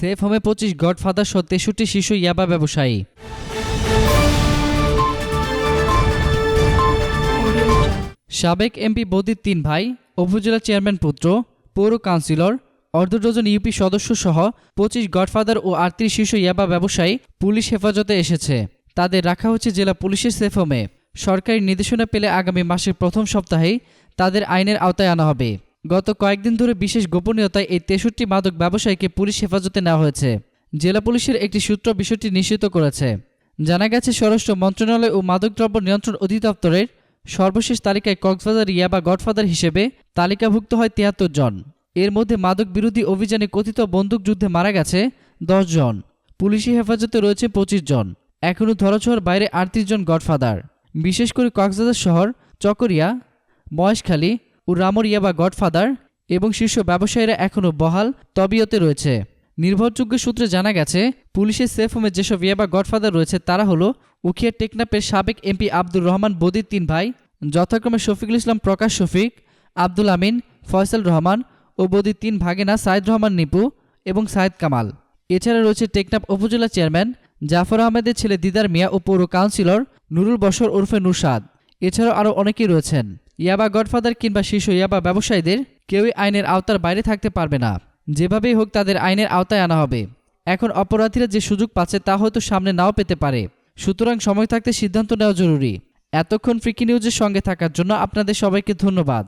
Safe হোমে পঁচিশ godfather সহ তেষট্টি শিশু ইয়াবা ব্যবসায়ী। সাবেক এমপি বদির তিন ভাই, উপজেলা চেয়ারম্যান পুত্র, পৌর কাউন্সিলর, অর্ধ ডজন ইউপি সদস্য সহ পঁচিশ গডফাদার ও আটত্রিশ শিশু ইয়াবা ব্যবসায়ী পুলিশ হেফাজতে এসেছে। তাদের রাখা হচ্ছে জেলা পুলিশের সেফ হোমে। সরকারি নির্দেশনা পেলে আগামী মাসের প্রথম সপ্তাহেই তাদের আইনের আওতায় আনা হবে। গত কয়েকদিন ধরে বিশেষ গোপনীয়তায় এই তেষট্টি মাদক ব্যবসায়ীকে পুলিশ হেফাজতে নেওয়া হয়েছে। জেলা পুলিশের একটি সূত্র বিষয়টি নিশ্চিত করেছে। জানা গেছে, স্বরাষ্ট্র মন্ত্রণালয় ও মাদকদ্রব্য নিয়ন্ত্রণ অধিদপ্তরের সর্বশেষ তালিকায় কক্সবাজার ইয়াবা গডফাদার হিসেবে তালিকাভুক্ত হয় তিয়াত্তর জন। এর মধ্যে মাদক বিরোধী অভিযানে কথিত বন্দুকযুদ্ধে মারা গেছে দশ জন। পুলিশি হেফাজতে রয়েছে পঁচিশ জন। এখনও ধরাছোঁয়ার বাইরে আটত্রিশ জন গডফাদার। বিশেষ করে কক্সবাজার শহর, চকরিয়া, মহেশখালী ও রামর ইয়াবা গডফাদার এবং শীর্ষ ব্যবসায়ীরা এখনও বহাল তবিয়তে রয়েছে। নির্ভরযোগ্য সূত্রে জানা গেছে, পুলিশের সেফ হোমে যেসব ইয়াবা গডফাদার রয়েছে, তারা হলো উখিয়া টেকনাপের সাবেক এমপি আব্দুর রহমান বদির তিন ভাই, যথাক্রমে শফিকুল ইসলাম প্রকাশ শফিক, আব্দুল আমিন, ফয়সাল রহমান ও বদির তিন ভাগেনা সাইদ রহমান নিপু এবং সাইদ কামাল। এছাড়া রয়েছে টেকনাপ উপজেলা চেয়ারম্যান জাফর আহমেদের ছেলে দিদার মিয়া ও পৌর কাউন্সিলর নুরুল বশর ওরফে নুরসাদ এছাড়াও আরও অনেকেই রয়েছেন। ইয়াবা গডফাদার কিংবা শিশু ইয়াবা ব্যবসায়ীদের কেউই আইনের আওতার বাইরে থাকতে পারবে না। যেভাবেই হোক তাদের আইনের আওতায় আনা হবে। এখন অপরাধীরা যে সুযোগ পাচ্ছে তা হয়তো সামনে নাও পেতে পারে। সুতরাং সময় থাকতে সিদ্ধান্ত নেওয়া জরুরি। এতক্ষণ ফ্রিকি নিউজের সঙ্গে থাকার জন্য আপনাদের সবাইকে ধন্যবাদ।